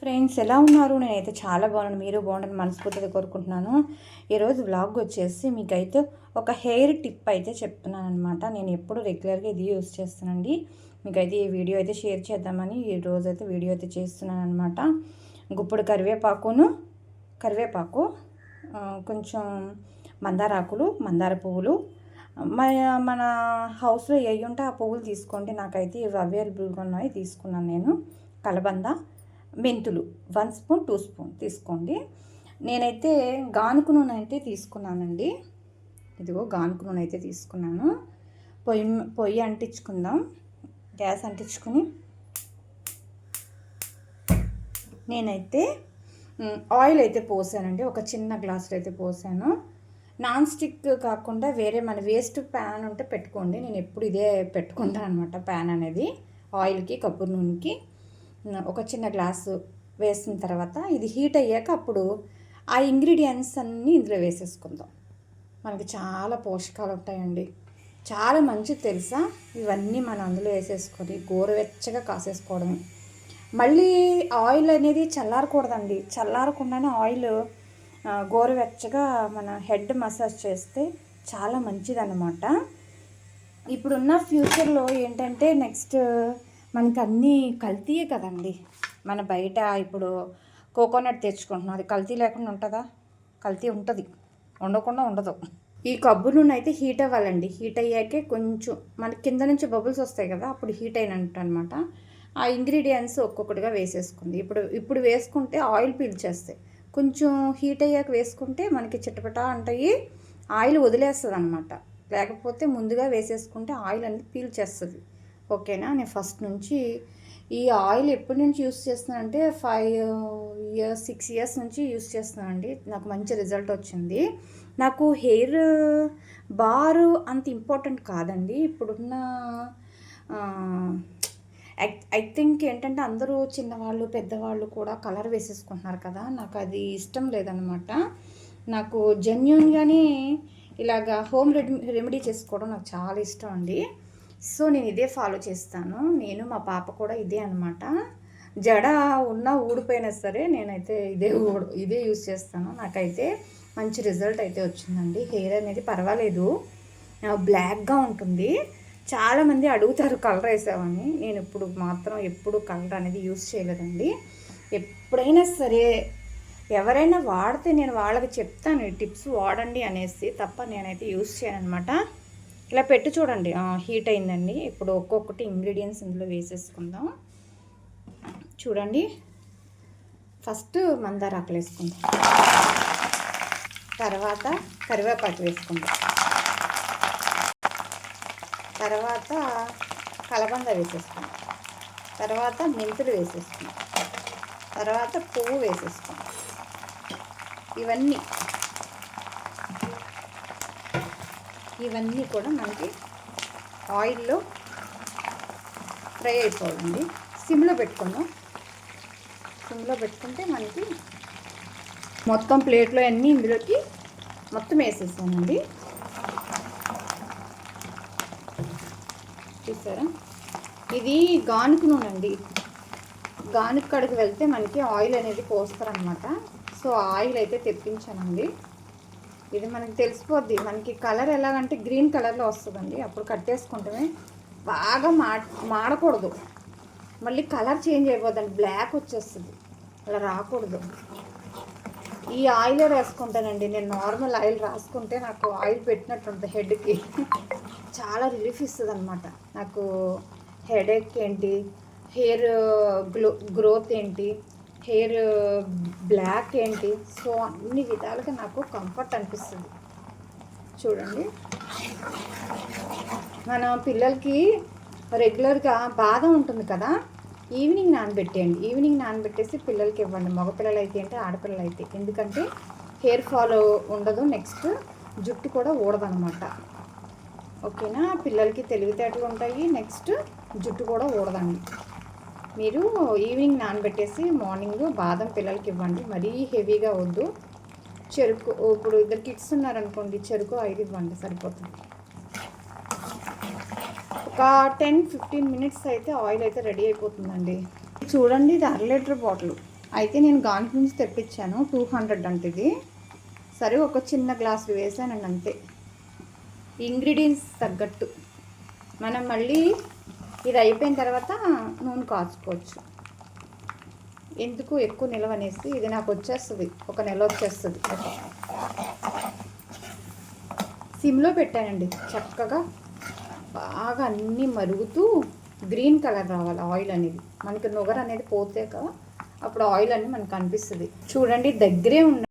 Friends ఎలా ఉన్నారు? నేనైతే చాలా బాగున్నాను. మీరు బాగుండని మనస్ఫూర్తిగా కోరుకుంటున్నాను. ఈరోజు వ్లాగ్ వచ్చేసి మీకైతే ఒక హెయిర్ టిప్ అయితే చెప్తున్నాను అనమాట నేను ఎప్పుడు రెగ్యులర్గా ఇది యూస్ చేస్తానండి. మీకైతే ఈ వీడియో అయితే షేర్ చేద్దామని ఈ రోజు అయితే వీడియో అయితే చేస్తున్నాను అనమాట గుప్పుడు కరివేపాకును కరివేపాకు కొంచెం మందార ఆకులు మందార పువ్వులు. మన మన హౌస్లో ఏ ఉంటే ఆ పువ్వులు తీసుకోండి. నాకైతే ఇవి అవైలబుల్గా ఉన్నాయి తీసుకున్నాను నేను. కలబంద మెంతులు. వన్ స్పూన్ టూ స్పూన్ తీసుకోండి. నేనైతే గానుకు నూనె అయితే తీసుకున్నానండి. ఇదిగో గానుకు నూనె అయితే తీసుకున్నాను. పొయ్యి పొయ్యి అంటించుకుందాం. గ్యాస్ అంటించుకుని. నేనైతే ఆయిల్ అయితే పోసానండి. ఒక చిన్న గ్లాసులో అయితే పోసాను. నాన్ స్టిక్ కాకుండా వేరే మన వేస్ట్ ప్యాన్ ఉంటే పెట్టుకోండి. నేను ఎప్పుడు ఇదే పెట్టుకుంటాను అనమాట ప్యాన్ అనేది. ఆయిల్కి కొబ్బరి నూనెకి. ఒక చిన్న గ్లాసు వేసిన తర్వాత ఇది హీట్ అయ్యాక అప్పుడు ఆ ఇంగ్రీడియంట్స్ అన్నీ ఇందులో వేసేసుకుందాం. మనకి చాలా పోషకాలు ఉంటాయండి. చాలా మంచిది తెలుసా? ఇవన్నీ మనం అందులో వేసేసుకొని గోరువెచ్చగా కాసేసుకోవడమే. మళ్ళీ ఆయిల్ అనేది చల్లారకూడదండి. చల్లారకుండానే ఆయిల్ గోరువెచ్చగా మన హెడ్ మసాజ్ చేస్తే చాలా మంచిదన్నమాట. ఇప్పుడున్న ఫ్యూచర్లో ఏంటంటే నెక్స్ట్ మనకి అన్నీ కల్తీయే కదండి. మన బయట ఇప్పుడు కోకోనట్ తెచ్చుకుంటున్నాం. అది కల్తీ లేకుండా ఉంటుందా? కల్తీ ఉంటుంది. ఉండకుండా ఉండదు. ఈ కబ్బు నూనె అయితే హీట్ అవ్వాలండి. హీట్ అయ్యాకే కొంచెం మన కింద నుంచి బబుల్స్ వస్తాయి కదా అప్పుడు హీట్ అయినట్టు అనమాట ఆ ఇంగ్రీడియంట్స్ ఒక్కొక్కటిగా వేసేసుకుంది. ఇప్పుడు ఇప్పుడు వేసుకుంటే ఆయిల్ పీల్చేస్తాయి. కొంచెం హీట్ అయ్యాక వేసుకుంటే మనకి చిటపట అంటాయి ఆయిల్ వదిలేస్తుంది అనమాట లేకపోతే ముందుగా వేసేసుకుంటే ఆయిల్ అనేది పీల్చేస్తుంది. ఓకేనా? నేను ఫస్ట్ నుంచి ఈ ఆయిల్ ఎప్పటి నుంచి యూస్ చేస్తున్నానంటే ఫైవ్ ఇయర్స్ సిక్స్ ఇయర్స్ నుంచి యూస్ చేస్తున్నానండి. నాకు మంచి రిజల్ట్ వచ్చింది. నాకు హెయిర్ బారు అంత ఇంపార్టెంట్ కాదండి. ఇప్పుడున్న ఐ థింక్ ఏంటంటే అందరూ చిన్నవాళ్ళు పెద్దవాళ్ళు కూడా కలర్ వేసేసుకుంటున్నారు కదా. నాకు అది ఇష్టం లేదనమాట నాకు జెన్యున్గానే ఇలాగా హోమ్ రెడీ రెమెడీ చేసుకోవడం నాకు చాలా ఇష్టం అండి. సో నేను ఇదే ఫాలో చేస్తాను. నేను మా పాప కూడా ఇదే అనమాట జడ ఉన్నా ఊడిపోయినా సరే నేనైతే ఇదే ఊడు ఇదే యూస్ చేస్తాను. నాకైతే మంచి రిజల్ట్ అయితే వచ్చిందండి. హెయిర్ అనేది పర్వాలేదు. బ్లాక్గా ఉంటుంది. చాలామంది అడుగుతారు కలర్ వేసామని నేను ఇప్పుడు మాత్రం ఎప్పుడు కలర్ అనేది యూస్ చేయలేదండి. ఎప్పుడైనా సరే ఎవరైనా వాడితే నేను వాళ్ళకి చెప్తాను ఈ టిప్స్ వాడండి అనేసి తప్ప నేనైతే యూస్ చేయను అనమాట ఇలా పెట్టి చూడండి. హీట్ అయిందండి. ఇప్పుడు ఒక్కొక్కటి ఇంగ్రీడియంట్స్ ఇందులో వేసేసుకుందాం. చూడండి. ఫస్ట్ మందారాకులు వేసుకుందాం. తర్వాత కరివేపాకు వేసుకుందాం. తర్వాత కలబంద వేసేసుకుందాం. తర్వాత మెంతులు వేసేసుకుందాం. తర్వాత పువ్వు వేసేసుకుందాం. ఇవన్నీ ఇవన్నీ కూడా మనకి ఆయిల్లో ఫ్రై అయిపోవాలండి సిమ్లో పెట్టుకుందాం. సిమ్లో పెట్టుకుంటే మనకి మొత్తం ప్లేట్లో అన్నీ ఇందులోకి మొత్తం వేసేసానండి చూసారా? ఇది గానుకు నూనె అండి. గానుక కడుగు వెళ్తే మనకి ఆయిల్ అనేది పోస్తారనమాట సో ఆయిల్ అయితే తెప్పించానండి. ఇది మనకి తెలిసిపోద్ది. మనకి కలర్ ఎలాగంటే గ్రీన్ కలర్లో వస్తుందండి. అప్పుడు కట్టేసుకుంటమే బాగా మా మాడకూడదు. మళ్ళీ కలర్ చేంజ్ అయిపోద్దండి. బ్లాక్ వచ్చేస్తుంది. అలా రాకూడదు. ఈ ఆయిల్ రాసుకుంటానండి. నేను నార్మల్ ఆయిల్ రాసుకుంటే నాకు ఆయిల్ పెట్టినట్టు ఉంటుంది హెడ్కి. చాలా రిలీఫ్ ఇస్తుంది అనమాట నాకు హెడేక్ ఏంటి? హెయిర్ గ్లో గ్రోత్ ఏంటి? హెయిర్ బ్లాక్ ఏంటి? సో అన్ని విధాలుగా నాకు కంఫర్ట్ అనిపిస్తుంది. చూడండి. మన పిల్లలకి రెగ్యులర్గా బాధ ఉంటుంది కదా? ఈవినింగ్ నానబెట్టేయండి. ఈవినింగ్ నానబెట్టేసి పిల్లలకి ఇవ్వండి. మగపిల్లలు అయితే అంటే ఆడపిల్లలు అయితే ఎందుకంటే హెయిర్ ఫాల్ ఉండదు. నెక్స్ట్ జుట్టు కూడా ఊడదనమాట. ఓకేనా? పిల్లలకి తెలివితేటలు ఉంటాయి. నెక్స్ట్ జుట్టు కూడా ఊడదండి. మీరు ఈవినింగ్ నానబెట్టేసి మార్నింగ్ బాదం పిల్లలకి ఇవ్వండి. మరీ హెవీగా వద్దు. చెరుకు ఇప్పుడు ఇద్దరు కిడ్స్ ఉన్నారనుకోండి చెరుకు ఐదు ఇవ్వండి సరిపోతుంది. ఒక టెన్ ఫిఫ్టీన్ మినిట్స్ అయితే ఆయిల్ అయితే రెడీ అయిపోతుందండి. చూడండి ఇది అర లీటర్ బాటిల్. అయితే నేను గాంట్ నుంచి తెప్పించాను టూ హండ్రెడ్ అంటే ఇది. సరే ఒక చిన్న గ్లాస్ వేసానండి అంతే. ఇంగ్రీడియంట్స్ తగ్గట్టు. మనం మళ్ళీ ఇది అయిపోయిన తర్వాత నూనె కాచుకోవచ్చు ఎందుకు ఎక్కువ నిల్వ అనేసి ఇది నాకు వచ్చేస్తుంది ఒక నెల వచ్చేస్తుంది. సిమ్లో పెట్టానండి చక్కగా బాగా అన్నీ మరుగుతూ గ్రీన్ కలర్ రావాలి ఆయిల్ అనేది. మనకి నుగర అనేది పోతే కదా అప్పుడు ఆయిల్ అనేది మనకు అనిపిస్తుంది. చూడండి దగ్గరే ఉన్న